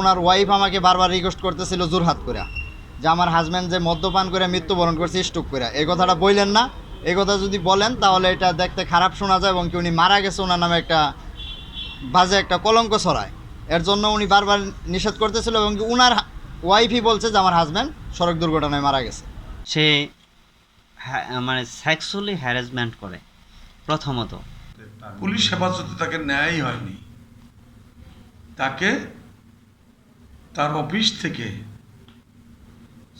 ওনার wife আমাকে বারবার request করতেছিল জোরহাত করে যে আমার হাজব্যান্ড যে মদ্যপান করে মৃত্যুবরণ করছে স্ট্রোক করে এই কথাটা বললেন না। এই কথা যদি বলেন তাহলে এটা দেখতে খারাপ শোনা যায় এবং কি উনি মারা গেছে ওনার নামে একটা বাজে একটা কলঙ্ক ছড়ায়। এর জন্য উনি বারবার নিষেধ করতেছিল এবং কি উনার ওয়াইফই বলছে যে আমার হাজব্যান্ড সড়ক দুর্ঘটনায় মারা গেছে। সে মানে সেক্সুয়ালি হ্যারাসমেন্ট করে প্রথমত। পুলিশ হেফাজতে তাকে নেয়াই হয়নি। তাকে তার অফিস থেকে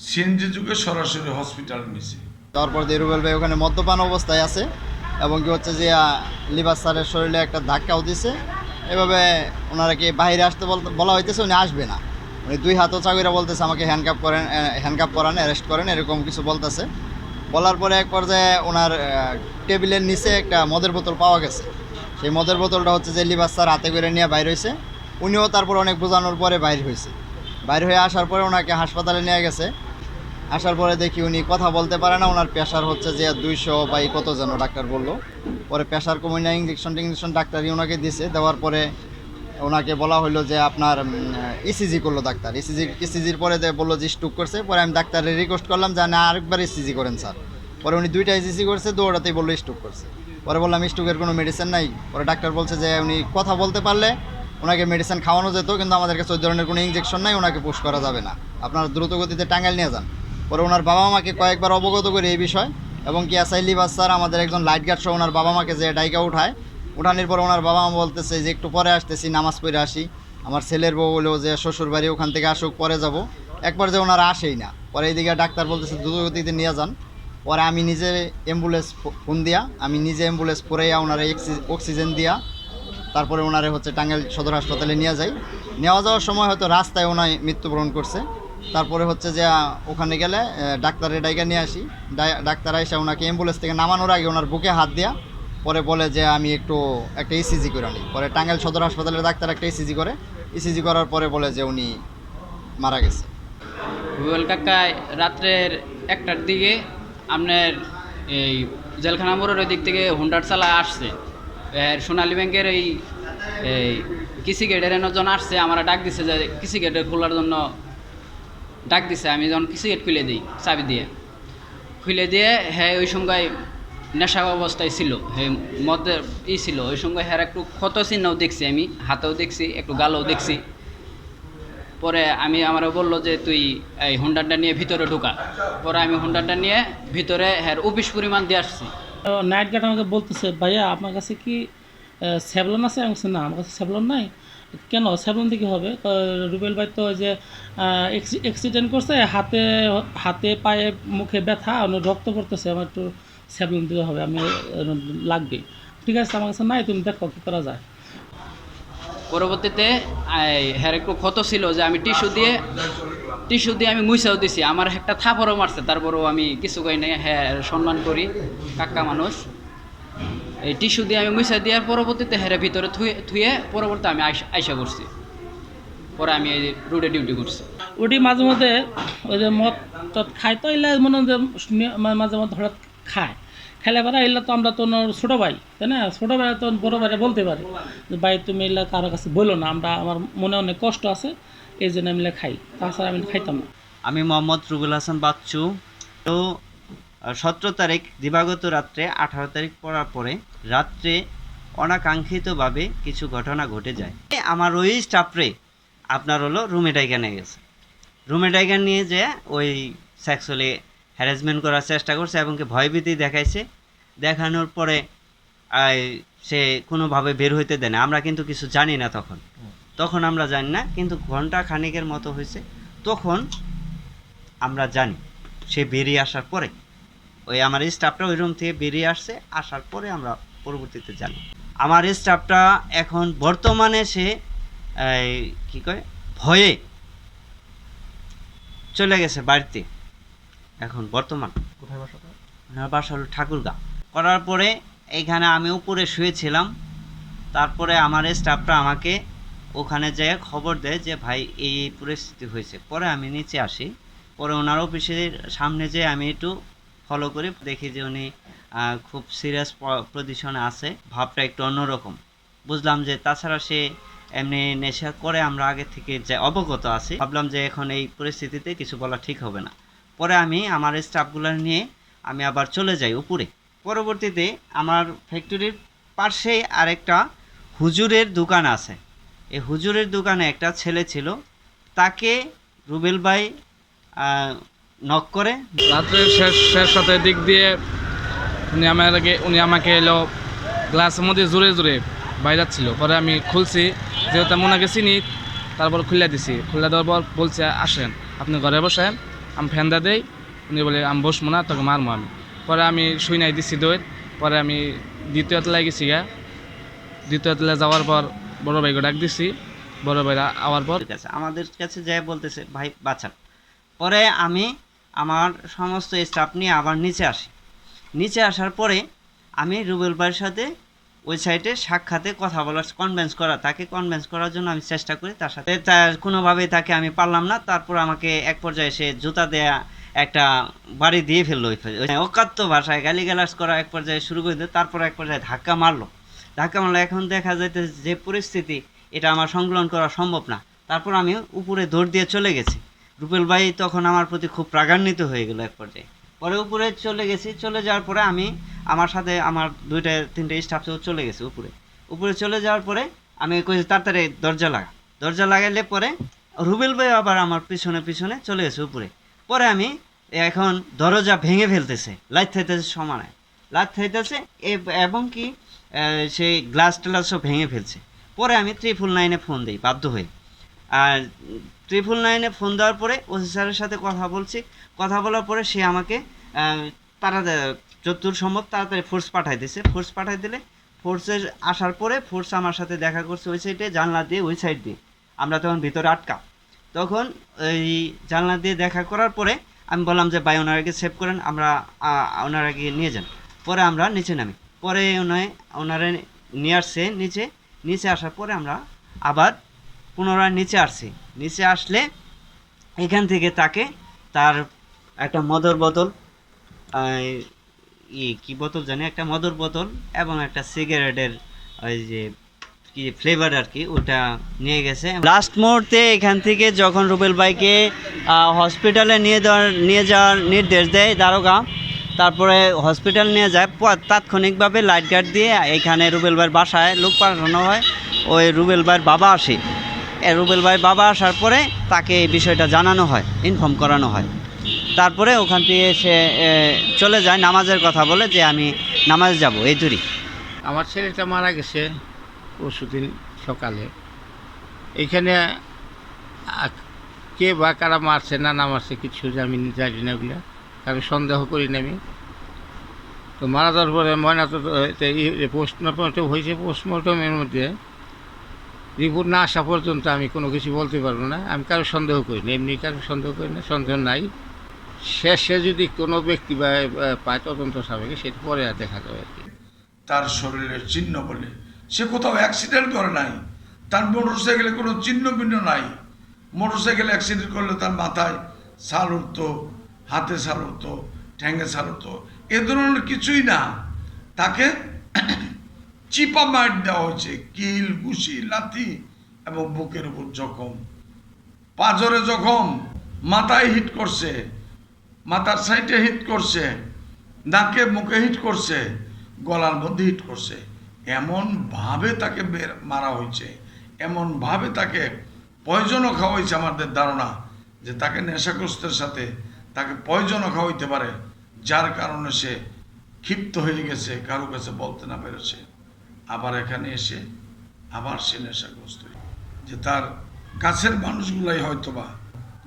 সিএনজি যুগে সরাসরি হসপিটাল নিছে। তারপর দিয়ে রুবেল ভাই ওখানে মদ্যপান অবস্থায় আছে এবং কি হচ্ছে যে লিবাস স্যারের শরীরে একটা ধাক্কাও দিছে। এভাবে ওনারা কি বাইরে আসতে বলা হইতেছে উনি আসবে না। উনি দুই হাতও চাকরিরা বলতেছে, আমাকে হ্যান্ডকাপ করেন হ্যান্ডকাপ করান অ্যারেস্ট করেন, এরকম কিছু বলতেছে। বলার পরে এক পর্যায়ে ওনার টেবিলের নিচে একটা মদের বোতল পাওয়া গেছে। সেই মদের বোতলটা হচ্ছে যে, লিভার স্যার হাতে করে নিয়ে বাইর হয়েছে উনিও তারপর অনেক বোঝানোর পরে বাইর হয়েছে বাইর হয়ে আসার পরে ওনাকে হাসপাতালে নিয়ে গেছে। আসার পরে দেখি উনি কথা বলতে পারে না, ওনার প্রেশার হচ্ছে যে দুইশো বাই কত যেন ডাক্তার বলল। পরে প্রেশার কমে না ইঞ্জেকশন টিঞ্জেকশন ডাক্তারই ওনাকে দিছে। দেওয়ার পরে ওনাকে বলা হলো যে আপনার ইসিজি করল ডাক্তার। ইসিজি ইসিজির পরে দে- বলল যে স্টুক করছে। পরে আমি ডাক্তারের রিকোয়েস্ট করলাম যে না আরেকবার ইসিজি করেন স্যার। পরে উনি দুইটা ইসিজি করছে দৌড়াতেই বলল স্টুক করছে। পরে বললাম স্টুকের কোনো মেডিসিন নাই? পরে ডাক্তার বলছে যে উনি কথা বলতে পারলে ওনাকে মেডিসিন খাওয়ানো যেত, কিন্তু আমাদের কাছে ওই ধরনের কোনো ইঞ্জেকশন নাই, ওনাকে পুশ করা যাবে না। আপনার দ্রুত গতিতে টাঙ্গাইল নিয়ে যান। পরে ওনার বাবা মাকে কয়েকবার অবগত করি এই বিষয়, এবং কি এসআই লিবাস স্যার আমাদের একজন লাইট গার্ড সহ ওনার বাবা মাকে যে ডাইকা উঠায়, উঠানোর পর ওনার বাবা মা বলতেছে যে একটু পরে আসতেছি, নামাজ পড়ে আসি। আমার ছেলের বউ বলেও যে, শ্বশুর বাড়ি ওখান থেকে আসুক, পরে যাব। একবার যে ওনারা আসেই না। পরে এইদিকে ডাক্তার বলতেছে, দ্রুত গতিতে নিয়ে যান। পরে আমি নিজে অ্যাম্বুলেন্স ফোন দিয়া, আমি নিজে অ্যাম্বুলেন্স পরেইয়া ওনারা অক্সিজেন দিয়া তারপরে ওনারে হচ্ছে টাঙ্গাইল সদর হাসপাতালে নিয়ে যাই। নেওয়া যাওয়ার সময় হয়তো রাস্তায় ওনায় মৃত্যুবরণ করছে। তারপরে হচ্ছে যে ওখানে গেলে ডাক্তারের ডাইকা নিয়ে আসি। ডাক্তার এসে ওনাকে অ্যাম্বুলেন্স থেকে নামানোর আগে ওনার বুকে হাত দেয়া, পরে বলে যে, আমি একটু একটা ইসিজি করে নিই পরে টাঙ্গাইল সদর হাসপাতালের ডাক্তার একটা ইসিজি করে। ইসিজি করার পরে বলে যে, উনি মারা গেছে। রুবেল রাত্রের একটার দিকে আপনার এই জেলখানা মোড়ের ওই দিক থেকে হুন্ডার চালা আসছে। সোনালী ব্যাংকের এই কৃষি গেটের জন আসছে, আমার ডাক দিছে যে কৃষি গেটে খোলার জন্য ডাক দিছে। আমি যখন কৃষি গেট খুলে দিই, চাবি দিয়ে। খুলে দিয়ে হ্যাঁ ওই সময় নেশা অবস্থায় ছিল। হে মদের ই ছিল। ওই সময় হ্যাঁ একটু ক্ষত চিহ্নও দেখছি আমি, হাতেও দেখছি, একটু গালেও দেখছি। পরে আমি, আমারও বলল যে, তুই এই হুন্ডারটা নিয়ে ভিতরে ঢুকা। পরে আমি হুন্ডারটা নিয়ে ভিতরে হ্যাঁ অফিস পরিমাণ দিয়ে আসছি। নাইট গার্ড আমাকে বলতেছে ভাইয়া আপনার কাছে কি স্যাভলন আছে? আমি না আমার কাছে স্যাভলন নাই। কেন? স্যাভলন দিয়ে কী হবে? রুবেল ভাই তো ওই যে অ্যাক্সিডেন্ট করছে হাতে হাতে পায়ে মুখে ব্যথা অনেক রক্ত পড়তেছে আমার একটু স্যাভলন দিতে হবে আমি লাগবে। ঠিক আছে আমার কাছে নাই তুমি দেখো কী করা যায়। পরবর্তীতে এই, হ্যাঁ একটু ক্ষত ছিল যে আমি টিস্যু দিয়ে টিস্যু দিয়ে আমি মুইসাও দিছি। আমার একটা থাপড়ও মারছে, তারপরেও আমি কিছু কই নাই। হ্যাঁ সম্মান করি কাকা মানুষ। এই টিস্যু দিয়ে আমি মুইসা দেওয়ার পরবর্তীতে হেরে ভিতরে থুয়ে থুয়ে পরবর্তী আমি আইসা করছি পরে আমি এই রোডে ডিউটি করছি। ওটি মাঝে মধ্যে ওই যে মদ টদ খায় তো, এলে মনে যে মাঝে মধ্যে হঠাৎ খায়। খেলে পারা এলে তো আমরা তো ছোটো ভাই, তাই না? ছোটো ভাই তো বড়ো ভাইরা বলতে পারে যে, ভাই, তুমি এলে কারও কাছে বলো না, আমরা, আমার মনে অনেক কষ্ট আছে। এই জন্য আমি খাই, তাছাড়া আমি খাইতাম না। আমি মোহাম্মদ রুবুল হাসান বাচ্চু। তো সতেরো তারিখ, দিবাগত রাত্রে, আঠারো তারিখ পড়ার পরে রাত্রে অনাকাঙ্ক্ষিতভাবে কিছু ঘটনা ঘটে যায়। আমার ওই স্টাফরে আপনার হলো রুমে ডাইকা নিয়ে গেছে। রুমে ডাইকা নিয়ে যে ওই সেক্সুয়ালি হ্যারাসমেন্ট করার চেষ্টা করছে এবং কি ভয়ভীতি দেখাইছে। দেখানোর পরে সে কোনোভাবে বের হইতে দেয় না। আমরা কিন্তু কিছু জানি না তখন। তখন আমরা জানি না কিন্তু ঘণ্টা খানিকের মতো হয়েছে তখন আমরা জানি সে বেরিয়ে আসার পরে। ওই আমার স্টাফটা ওই রুম থেকে বেরিয়ে আসছে আসার পরে আমরা পরবর্তীতে জানি। আমার স্টাফটা এখন বর্তমানে সে কি কয় ভয়ে চলে গেছে বাড়িতে। এখন বর্তমান। ওনার বাসা হলো ঠাকুরগা। করার পরে এইখানে আমি উপরে শুয়েছিলাম। তারপরে আমার স্টাফটা আমাকে ওখানে যেয়ে খবর দেয় যে, ভাই, এই পরিস্থিতি হয়েছে। পরে আমি নিচে আসি। পরে ওনার অফিসের সামনে যেয়ে আমি একটু ফলো করি। দেখি যে উনি খুব সিরিয়াস পজিশনে আছে। ভাবটা একটু অন্যরকম। বুঝলাম যে, তাছাড়া সে এমনি নেশা করে আমরা আগে থেকে যে অবগত আছি, ভাবলাম যে এখন এই পরিস্থিতিতে কিছু বলা ঠিক হবে না। পরে আমি আমার স্টাফগুলো নিয়ে আমি আবার চলে যাই উপরে। পরবর্তীতে আমার ফ্যাক্টরির পাশেই আরেকটা হুজুরের দোকান আছে। এই হুজুরের দোকানে একটা ছেলে ছিল, তাকে রুবেল ভাই নক করে। রাত্রে শেষ শেষ সাথে দিক দিয়ে উনি আমাকে উনি আমাকে এলো গ্লাসের মধ্যে জোরে জোরে বাইরাচ্ছিল পরে আমি খুলছি, যেহেতু আমি ওনাকে চিনি, তারপর খুলে দিছি। খুলে দেওয়ার পর বলছে, আসেন, আপনি ঘরে বসেন, আমি ফ্যানদা দেই। উনি বলে, আমি বসবো না, তোকে মারবো আমি। পরে আমি শুই নাই দিছি দই পরে আমি দ্বিতীয় তলায় গেছি গা। দ্বিতীয় তলায় যাওয়ার পর বড় ভাইকে ডাক দিছি, বড় ভাইরা আওয়ার পর ঠিক আছে, আমাদের কাছে যাই বলতেছে, ভাই, বাঁচান। পরে আমি আমার সমস্ত স্টাফ নিয়ে আবার নিচে আসি। নিচে আসার পরে আমি রুবেল ভাইয়ের সাথে ওই সাইডে সাক্ষাতে কথা বলার কনভেন্স করা, তাকে কনভেন্স করার জন্য আমি চেষ্টা করি তার সাথে। তার কোনোভাবেই তাকে আমি পারলাম না, তারপর আমাকে এক পর্যায়ে সে জুতা দেয়া একটা বাড়ি দিয়ে ফেলল ওই অকাত্য ভাষায় গালিগালাজ করা এক পর্যায়ে শুরু করে দিল তারপর এক পর্যায়ে ধাক্কা মারলো। ধাক্কা মারলো এখন দেখা যাইতে যে পরিস্থিতি, এটা আমার সংকলন করা সম্ভব না। তারপর আমি উপরে দৌড় দিয়ে চলে গেছি। রুপেল ভাই তখন আমার প্রতি খুব প্রাগান্বিত হয়ে গেল এক পর্যায়ে। পরে উপরে চলে গেছি, চলে যাওয়ার পরে আমি আমার সাথে আমার দুইটা, তিনটে স্টাফ চলে গেছে উপরে। উপরে চলে যাওয়ার পরে আমি কইছি তাড়াতাড়ি দরজা লাগা। দরজা লাগাইলে পরে রুবেল ভাই আবার আমার পিছনে পিছনে চলে গেছে উপরে। পরে আমি এখন দরজা ভেঙে ফেলতেছে, লাইট থাইতেছে সমানে। লাইট থাইতেছে এবং কি সেই গ্লাস টেলাস সব ভেঙে ফেলছে। পরে আমি ত্রিপুল নাইনে ফোন দিই, বাধ্য হয়ে। আর ট্রিপল নাইনে ফোন দেওয়ার পরে ওসি স্যারের সাথে কথা বলছি। কথা বলার পরে সে আমাকে তারা যতদূর সম্ভব তাড়াতাড়ি ফোর্স পাঠাই দিছে ফোর্স পাঠাই দিলে ফোর্সের আসার পরে ফোর্স আমার সাথে দেখা করছে ওই সাইডে জানলা দিয়ে ওই সাইড দিয়ে। আমরা তখন ভিতরে আটকা। তখন এই জানলা দিয়ে দেখা করার পরে আমি বললাম যে, ভাই ওনারাকে সেভ করেন, আমরা ওনারাকে নিয়ে যান। পরে আমরা নিচে নামি। পরে ওনায় ওনারা নিয়ে আসছে নিচে। নিচে আসার পরে আমরা আবার পুনরায় নিচে আসছি। নিচে আসলে এখান থেকে তাকে তার একটা মদর বোতল ই, কি বোতল জানি, একটা মদর বোতল এবং একটা সিগারেটের ওই যে কি ফ্লেভার আর কি, ওটা নিয়ে গেছে। লাস্ট মুহূর্তে এখান থেকে যখন রুবেল ভাইকে হসপিটালে নিয়ে দেওয়ার, নিয়ে যাওয়ার নির্দেশ দেয় দারোগা তারপরে হসপিটাল নিয়ে যায়। তাৎক্ষণিকভাবে লাইট গার্ড দিয়ে এখানে রুবেল ভাইয়ের বাসায় লোক পাঠানো হয়। ওই রুবেল ভাইয়ের বাবা আসে। রুবেল ভাইয়ের বাবা আসার পরে তাকে এই বিষয়টা জানানো হয় ইনফর্ম করানো হয়। তারপরে ওখান থেকে সে চলে যায় নামাজের কথা বলে যে আমি নামাজে যাব, এই দূরই। আমার ছেলেটা মারা গেছে পরশুদিন সকালে। এখানে কে বা কারা মারছে না না মারছে কিছু আমি জানি না ওগুলো। কারণ সন্দেহ করি না আমি। তো মারা যাওয়ার পরে ময়না তো পোস্টমর্টম হয়েছে পোস্টমর্টমের মধ্যে। রিপোর্ট না আসা পর্যন্ত আমি কোনো কিছু বলতে পারব না। আমি কারও সন্দেহ করি না, এমনি কারও সন্দেহ করি না, সন্দেহ নাই। শেষে যদি কোনো ব্যক্তি বা পায় তদন্ত সাবেকে সেটা পরে আর দেখা যাবে আর কি। তার শরীরের চিহ্ন বলে। সে কোথাও অ্যাক্সিডেন্ট করে নাই। তার মোটর সাইকেলে কোনো চিহ্ন ভিন্ন নাই। মোটর সাইকেল অ্যাক্সিডেন্ট করলে তার মাথায় ছাল উঠতো হাতে ছাল উঠতো ঠ্যাঙ্গে ছাল উঠতো এ ধরনের কিছুই না। তাকে চিপা মার দেওয়া হয়েছে, কিল, ঘুষি, লাথি এবং বুকের উপর জখম। পাজরে জখম, মাথায় হিট করছে, মাথার সাইডে হিট করছে, নাকে, মুখে হিট করছে, গলার মধ্যে হিট করছে। এমনভাবে তাকে মারা হয়েছে, এমনভাবে তাকে পয়জনও খাওয়াইছে আমাদের ধারণা যে তাকে নেশাগ্রস্তের সাথে তাকে পয়জনও খাওয়াইতে পারে, যার কারণে সে ক্ষিপ্ত হয়ে গেছে, কারও কাছে বলতে না পেরেছে। আবার এখানে এসে আবার সে নেশাগ্রস্ত যে তার কাছের মানুষগুলাই হয়তোবা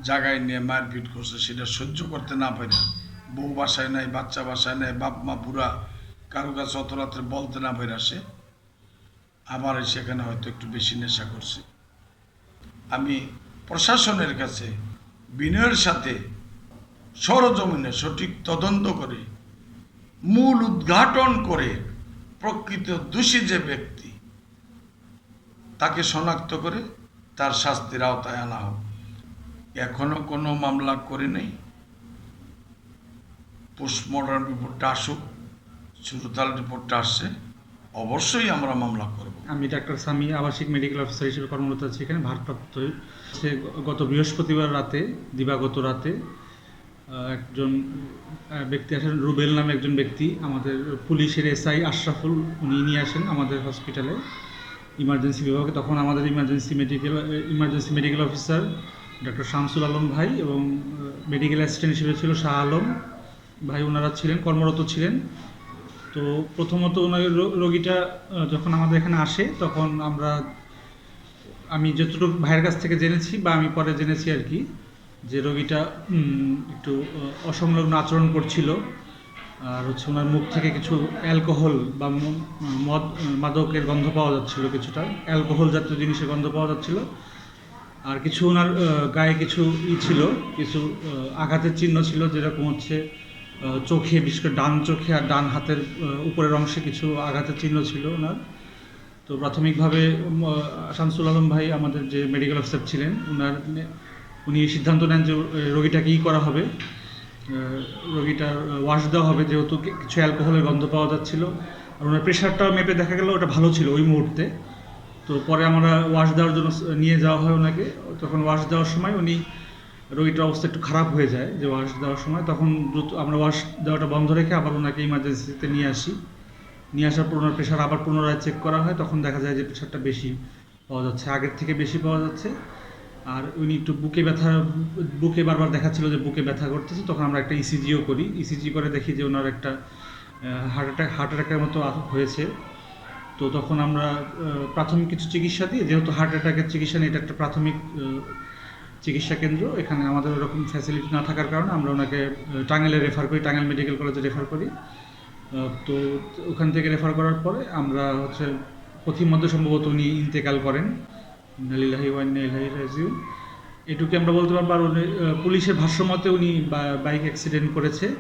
জায়গায় নিয়ে মারপিট করছে, সেটা সহ্য করতে না পারে। বউ বাসায় নাই, বাচ্চা বাসায় নাই, বাপ মা বুড়া কারও কাছে অত রাত্রে বলতে না পেরে আসে। আবার সেখানে হয়তো একটু বেশি নেশা করছে। আমি প্রশাসনের কাছে বিনয়ের সাথে সরজমিনে সঠিক তদন্ত করে, মূল উদ্ঘাটন করে প্রকৃত দোষী যে ব্যক্তি, তাকে শনাক্ত করে তার শাস্তির আওতায় আনা হোক। এখনও কোনো মামলা করে নেই। পোস্টমর্টম রিপোর্টটা আসুক, সুরতাল রিপোর্টটা আসছে, অবশ্যই আমরা মামলা করব। আমি ডাক্তার সামি, আবাসিক মেডিকেল অফিসার হিসেবে কর্মরত আছি এখানে, ভারপ্রাপ্ত গত বৃহস্পতিবার রাতে, দিবাগত রাতে একজন ব্যক্তি আসেন রুবেল নামে একজন ব্যক্তি, আমাদের পুলিশের এসআই আশরাফুল, উনি নিয়ে আসেন আমাদের হসপিটালে ইমার্জেন্সি বিভাগে। তখন আমাদের emergency medical emergency medical officer doctor Shamsul Alam ভাই এবং মেডিকেল অ্যাসিস্ট্যান্ট হিসেবে ছিল শাহ আলম ভাই। ওনারা ছিলেন, কর্মরত ছিলেন। তো প্রথমত ওনার রোগীটা যখন আমাদের এখানে আসে, তখন আমরা, আমি যতটুকু ভাইয়ের কাছ থেকে জেনেছি বা আমি পরে জেনেছি আর কি যে রোগীটা একটু অসংলগ্ন আচরণ করছিল, আর হচ্ছে ওনার মুখ থেকে কিছু অ্যালকোহল বা মদ, মাদকের গন্ধ পাওয়া যাচ্ছিল কিছুটা, অ্যালকোহল জাতীয় জিনিসের গন্ধ পাওয়া যাচ্ছিল, আর কিছু ওনার গায়ে কিছু ই ছিল, কিছু আঘাতের চিহ্ন ছিল, যেরকম হচ্ছে চোখে, বিশেষ করে ডান চোখে আর ডান হাতের উপরের অংশে কিছু আঘাতের চিহ্ন ছিল ওনার। তো প্রাথমিকভাবে শামসুল আলম ভাই আমাদের যে মেডিকেল অফিসার ছিলেন ওনার উনি সিদ্ধান্ত নেন যে রোগীটাকে ই করা হবে। আহ, রোগীটার ওয়াশ দেওয়া হবে যেহেতু কিছু অ্যালকোহলের গন্ধ পাওয়া যাচ্ছিল। আর ওনার প্রেশারটাও মেপে দেখা গেল ওটা ভালো ছিল ওই মুহূর্তে। তো পরে আমরা ওয়াশ দেওয়ার জন্য নিয়ে যাওয়া হয় ওনাকে। তখন ওয়াশ দেওয়ার সময় উনি রোগীটার অবস্থা একটু খারাপ হয়ে যায় যে ওয়াশ দেওয়ার সময়। তখন দ্রুত আমরা ওয়াশ দেওয়াটা বন্ধ রেখে আবার ওনাকে ইমার্জেন্সিতে নিয়ে আসি। নিয়ে আসার পর ওনার প্রেশার আবার পুনরায় চেক করা হয়। তখন দেখা যায় যে প্রেশারটা বেশি পাওয়া যাচ্ছে আগের থেকে বেশি পাওয়া যাচ্ছে। আর উনি একটু বুকে ব্যথা বুকে বারবার দেখাচ্ছিল যে বুকে ব্যথা করতেছে তখন আমরা একটা ইসিজিও করি। ইসিজি করে দেখি যে ওনার একটা হার্ট অ্যাটাক হার্ট অ্যাটাকের মতো হয়েছে। তো তখন আমরা প্রাথমিক কিছু চিকিৎসা দিয়ে যেহেতু হার্ট অ্যাটাকের চিকিৎসা নিয়ে এটা একটা প্রাথমিক চিকিৎসা কেন্দ্র। এখানে আমাদের ওরকম ফ্যাসিলিটি না থাকার কারণে আমরা ওনাকে আহ, টাঙ্গাইলে রেফার করি টাঙ্গাইল মেডিকেল কলেজে রেফার করি। তো ওখান থেকে রেফার করার পরে আমরা হচ্ছে পথিমধ্যে সম্ভবত উনি ইন্তেকাল করেন। এটুকু আমরা বলতে পারব আর পুলিশের ভাষ্যমতে উনি বাইক অ্যাক্সিডেন্ট করেছে।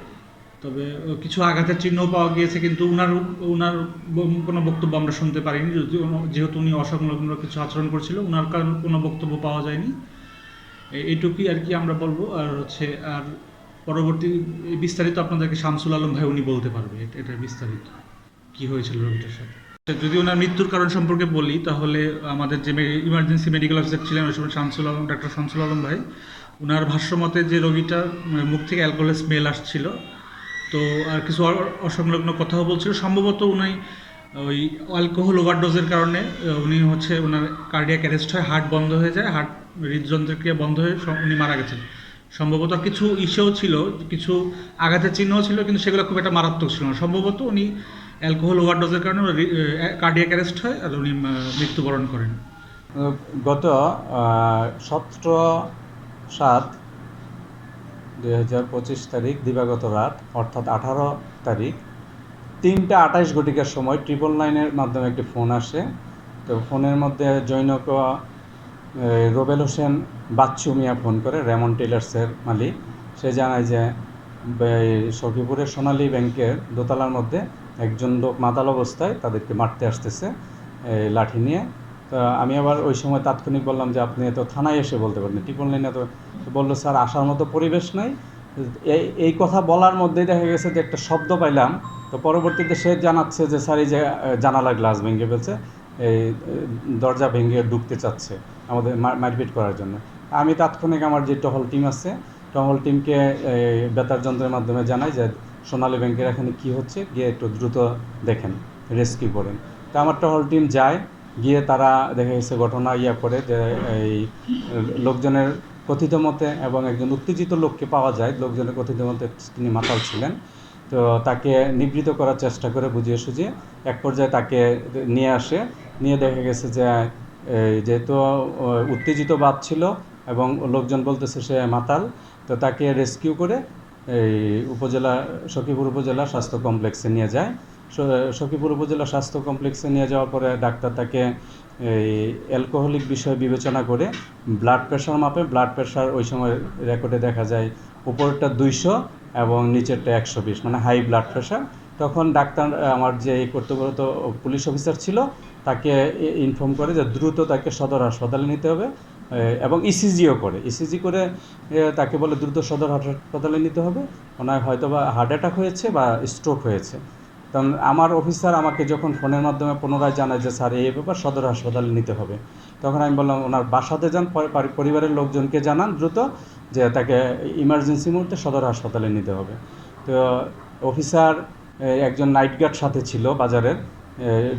তবে কিছু আঘাতের চিহ্ন পাওয়া গিয়েছে, কিন্তু উনার উনার কোনো বক্তব্য আমরা শুনতে পারিনি। যদিও যেহেতু উনি অসংলগ্ন কিছু আচরণ করছিল, উনার কারণ কোনো বক্তব্য পাওয়া যায়নি। এইটুকুই আর কি আমরা বলব। আর হচ্ছে, আর পরবর্তী বিস্তারিত আপনাদেরকে শামসুল আলম ভাই উনি বলতে পারবে এটা- বিস্তারিত। কি হয়েছিল রোগীটার সাথে? যদি ওনার মৃত্যুর কারণ সম্পর্কে বলি, তাহলে আমাদের যে ইমার্জেন্সি মেডিকেল অফিসার ছিলেন, ওই সময় শামসুল আলম, ডাক্তার শামসুল আলম ভাই ওনার ভাষ্য মতে যে রোগীটা মুখ থেকে অ্যালকোহলের স্মেল আসছিল, তো আর কিছু অসংলগ্ন কথাও বলছিল। সম্ভবত উনি ওই অ্যালকোহল ওভারডোজের কারণে উনি হচ্ছে ওনার কার্ডিয়াক অ্যারেস্ট হয় হার্ট বন্ধ হয়ে যায় হার্ট হৃদযন্ত্রের ক্রিয়া বন্ধ হয়ে উনি মারা গেছেন। সম্ভবত কিছু ইসেও ছিল, কিছু আঘাতের চিহ্নও ছিল, কিন্তু সেগুলো খুব একটা মারাত্মক ছিল না। সম্ভবত উনি অ্যালকোহল ওভারডোজের কারণে কার্ডিয়াক অ্যারেস্ট হয় আর উনি মৃত্যুবরণ করেন। গত সতেরো সাত দুই হাজার পঁচিশ তারিখ, দিবাগত রাত, অর্থাৎ আঠারো তারিখ, তিনটা আঠাশ ঘটিকার সময় ট্রিপল নাইনের মাধ্যমে একটি ফোন আসে। তো ফোনের মধ্যে জৈনক রোবেল হোসেন বাচ্চু মিয়া ফোন করে, রেমন টেলার্সের মালিক। সে জানায় যে সখীপুরের সোনালী ব্যাংকের দোতলার মধ্যে একজন লোক মাতাল অবস্থায় তাদেরকে মারতে আসতেছে লাঠি নিয়ে। তো আমি আবার ওই সময় তাৎক্ষণিক বললাম যে, আপনি তো থানায় এসে বলতে পারেন টিপন লাইনে তো বলল, স্যার, আসার মতো পরিবেশ নাই। এই এই কথা বলার মধ্যেই দেখা গেছে যে, একটা শব্দ পাইলাম। তো পরবর্তীতে সে জানাচ্ছে যে, স্যার, এই যে জানালা গ্লাস ভেঙে ফেলছে, এই দরজা ভেঙে ঢুকতে চাচ্ছে আমাদের মারপিট করার জন্য। আমি তাৎক্ষণিক আমার যে টহল টিম আছে, টহল টিমকে বেতার যন্ত্রের মাধ্যমে জানাই যে সোনালী ব্যাংকের এখানে কি হচ্ছে? গিয়ে একটু দ্রুত দেখেন রেস্কিউ করেন। তো আমার টহল টিম যায়, গিয়ে তারা দেখা গেছে ঘটনা ইয়া করে যে এই লোকজনের কথিত মতে এবং একজন উত্তেজিত লোককে পাওয়া যায়, লোকজনের কথিত মতে তিনি মাতাল ছিলেন। তো তাকে নিবৃত করার চেষ্টা করে বুঝিয়ে সুঝিয়ে এক পর্যায়ে তাকে নিয়ে আসে। নিয়ে দেখা গেছে যে যেহেতু উত্তেজিত বাদ ছিল এবং লোকজন বলতেছে সে মাতাল, তো তাকে রেস্কিউ করে এই উপজেলা, সখীপুর উপজেলা স্বাস্থ্য কমপ্লেক্সে নিয়ে যায়। সখীপুর উপজেলা স্বাস্থ্য কমপ্লেক্সে নিয়ে যাওয়ার পরে ডাক্তার তাকে এই অ্যালকোহলিক বিষয় বিবেচনা করে ব্লাড প্রেশার মাপে ব্লাড প্রেশার ওই সময় রেকর্ডে দেখা যায় উপরেরটা দুইশো এবং নিচেরটা একশো বিশ মানে হাই ব্লাড প্রেশার তখন ডাক্তার, আমার যে কর্তব্যরত পুলিশ অফিসার ছিল, তাকে ইনফর্ম করে যে দ্রুত তাকে সদর হাসপাতালে নিতে হবে। এবং ইসিজিও করে। ইসিজি করে তাকে বলে দ্রুত সদর হাসপাতালে নিতে হবে। ওনার হয়তো বা হার্ট অ্যাটাক হয়েছে বা স্ট্রোক হয়েছে। তখন আমার অফিসার আমাকে যখন ফোনের মাধ্যমে পুনরায় জানায় যে, স্যার, এই ব্যাপার সদর হাসপাতালে নিতে হবে। তখন আমি বললাম, ওনার বাসাতে যান, পরে পরিবারের লোকজনকে জানান দ্রুত যে, তাকে ইমার্জেন্সি মুহূর্তে সদর হাসপাতালে নিতে হবে। তো অফিসার একজন নাইট গার্ড সাথে ছিল বাজারের।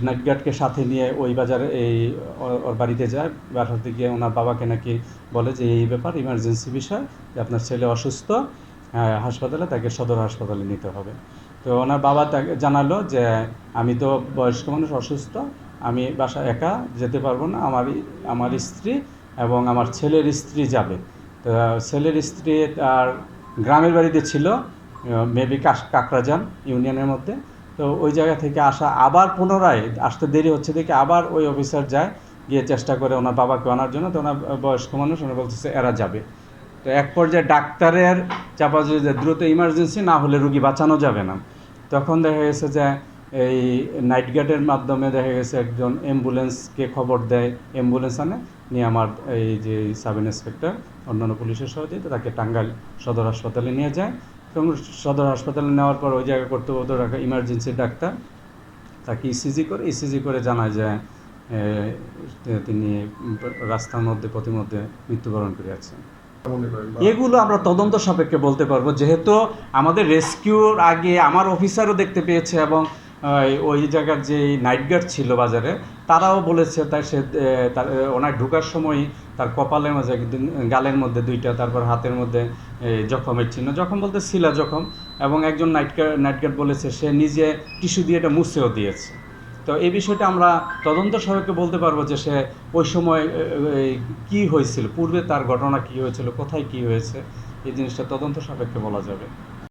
নাইট গার্ডকে সাথে নিয়ে ওই বাজারে এই ওর- বাড়িতে যায়। বাসাতে গিয়ে ওনার বাবাকে নাকি বলে যে, এই ব্যাপার ইমার্জেন্সি বিষয়, যে আপনার ছেলে অসুস্থ হাসপাতালে তাকে সদর হাসপাতালে নিতে হবে। তো ওনার বাবা তাকে জানালো যে, আমি তো বয়স্ক মানুষ, অসুস্থ, আমি বাসা একা যেতে পারব না, আমার আমার স্ত্রী এবং আমার ছেলের স্ত্রী যাবে। তো ছেলের স্ত্রী তার গ্রামের বাড়িতে ছিল মেবি কাকরাজান ইউনিয়নের মধ্যে। তো ওই জায়গা থেকে আসা আবার পুনরায় আসতে দেরি হচ্ছে দেখে আবার ওই অফিসার যায়, গিয়ে চেষ্টা করে ওনার বাবাকে আনার জন্য। তো ওনার বয়স্ক মানুষ, ওনার বলতেছে এরা যাবে। তো এক পর্যায়ে ডাক্তারের চাপা যে দ্রুত ইমার্জেন্সি না হলে রুগী বাঁচানো যাবে না। তখন দেখা গেছে যে এই নাইট গার্ডের মাধ্যমে দেখা গেছে একজন অ্যাম্বুলেন্সকে খবর দেয়। অ্যাম্বুলেন্স আনে, নিয়ে আমার এই যে সাব ইন্সপেক্টর অন্যান্য পুলিশের সহযোগিতা, তাকে টাঙ্গাইল সদর হাসপাতালে নিয়ে যায়। এবং সদর হাসপাতালে নেওয়ার পর ওই জায়গায় কর্তব্যরত রাখা ইমার্জেন্সি ডাক্তার তাকে ইসিজি করে ইসিজি করে জানা যায় তিনি রাস্তার মধ্যে, পথিমধ্যে মৃত্যুবরণ করে আছেন এগুলো আমরা তদন্ত সাপেক্ষে বলতে পারব, যেহেতু আমাদের রেস্কিউর আগে আমার অফিসারও দেখতে পেয়েছে এবং ওই জায়গার যে নাইট গার্ড ছিল বাজারে, তারাও বলেছে তাই সে তার ওনার ঢুকার সময় তার কপালের মাঝে গালের মধ্যে দুইটা, তারপর হাতের মধ্যে জখমের চিহ্ন, জখম বলতে শিলা জখম, এবং একজন নাইট নাইট গার্ড বলেছে সে নিজে টিস্যু দিয়ে এটা মুছেও দিয়েছে। তো এই বিষয়টা আমরা তদন্ত সাপেক্ষে বলতে পারব যে সে ওই সময় কী হয়েছিল, পূর্বে তার ঘটনা কী হয়েছিল, কোথায় কী হয়েছে, এই জিনিসটা তদন্ত সাপেক্ষে বলা যাবে।